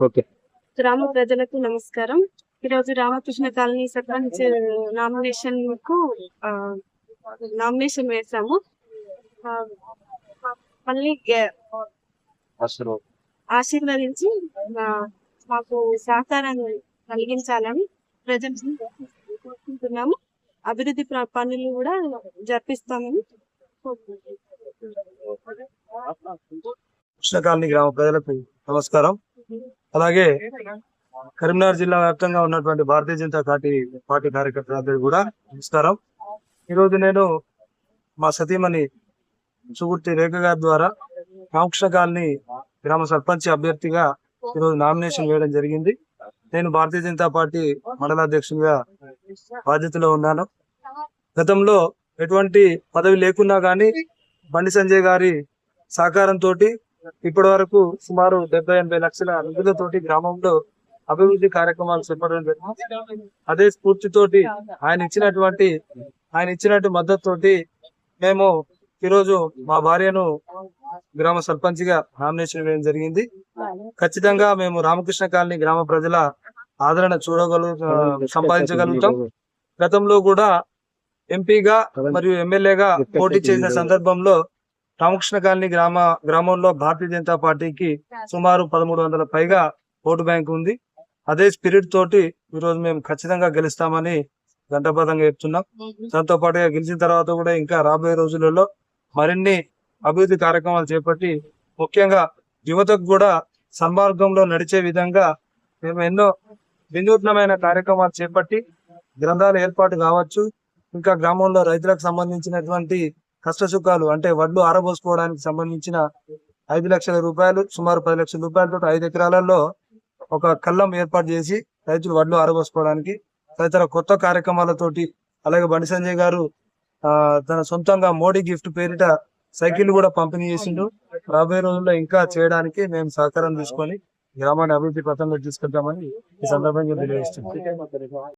Okay. గ్రామ ప్రజలకు నమస్కారం. ఈరోజు రామకృష్ణ కాలనీ సర్పంచ్ నామినేషన్కు నామినేషన్ వేసాము. మళ్ళీ ఆశీర్వదించి మాకు సహకారాన్ని కలిగించాలని ప్రజలు కోరుకుంటున్నాము. అభివృద్ధి పనులు కూడా జరిపిస్తామని కృష్ణ కాలనీ గ్రామ ప్రజలకు నమస్కారం. అలాగే కరీంనగర్ జిల్లా వ్యాప్తంగా ఉన్నటువంటి భారతీయ జనతా పార్టీ పార్టీ కార్యకర్తలందరూ కూడా నమస్కారం. ఈరోజు నేను మా సతీమణి సుగుర్తి రేఖ గారి ద్వారా రామకృష్ణ కాలనీ గ్రామ సర్పంచ్ అభ్యర్థిగా ఈరోజు నామినేషన్ వేయడం జరిగింది. నేను భారతీయ జనతా పార్టీ మండలాధ్యక్షుడిగా బాధ్యతలో ఉన్నాను. గతంలో ఎటువంటి పదవి లేకున్నా కానీ బండి సంజయ్ గారి సహకారంతో ఇప్పటి వరకు సుమారు డెబ్బై ఎనభై లక్షల నిధులతోటి గ్రామంలో అభివృద్ధి కార్యక్రమాలు చేపట్టడం జరిగింది. అదే స్ఫూర్తితోటి ఆయన ఇచ్చినటువంటి ఆయన ఇచ్చినట్టు మద్దతుతోటి మేము ఈరోజు మా భార్యను గ్రామ సర్పంచ్గా నామినేషన్ వేయడం జరిగింది. ఖచ్చితంగా మేము రామకృష్ణ కాలనీ గ్రామ ప్రజల ఆదరణ చూడగలు సంపాదించగలుగుతాం. గతంలో కూడా ఎంపీగా మరియు ఎమ్మెల్యేగా పోటీ చేసిన సందర్భంలో రామకృష్ణ కాలనీ గ్రామ గ్రామంలో భారతీయ జనతా పార్టీకి సుమారు పదమూడు వందల పైగా ఓటు బ్యాంక్ ఉంది. అదే స్పిరిట్ తోటి ఈ రోజు మేము ఖచ్చితంగా గెలుస్తామని గంటపదంగా చెప్తున్నాం. దాంతో పాటుగా గెలిచిన తర్వాత కూడా ఇంకా రాబోయే రోజులలో మరిన్ని అభివృద్ధి కార్యక్రమాలు చేపట్టి ముఖ్యంగా యువతకు కూడా సన్మార్గంలో నడిచే విధంగా మేము ఎన్నో వినూత్నమైన కార్యక్రమాలు చేపట్టి గ్రంథాల ఏర్పాటు కావచ్చు. ఇంకా గ్రామంలో రైతులకు సంబంధించినటువంటి కష్ట సుఖాలు అంటే వడ్లు ఆరబోసుకోవడానికి సంబంధించిన ఐదు లక్షల రూపాయలు సుమారు పది లక్షల రూపాయలతో ఐదు ఎకరాలలో ఒక కళ్ళం ఏర్పాటు చేసి రైతులు వడ్లు ఆరబోసుకోవడానికి తదితర కొత్త కార్యక్రమాలతోటి అలాగే బండి సంజయ్ గారు ఆ తన సొంతంగా మోడీ గిఫ్ట్ పేరిట సైకిల్ కూడా పంపిణీ చేసిండు. రాబోయే రోజుల్లో ఇంకా చేయడానికి మేము సహకారం తీసుకొని గ్రామాన్ని అభివృద్ధి పథంలో తీసుకెళ్తామని ఈ సందర్భంగా తెలియజేస్తుంది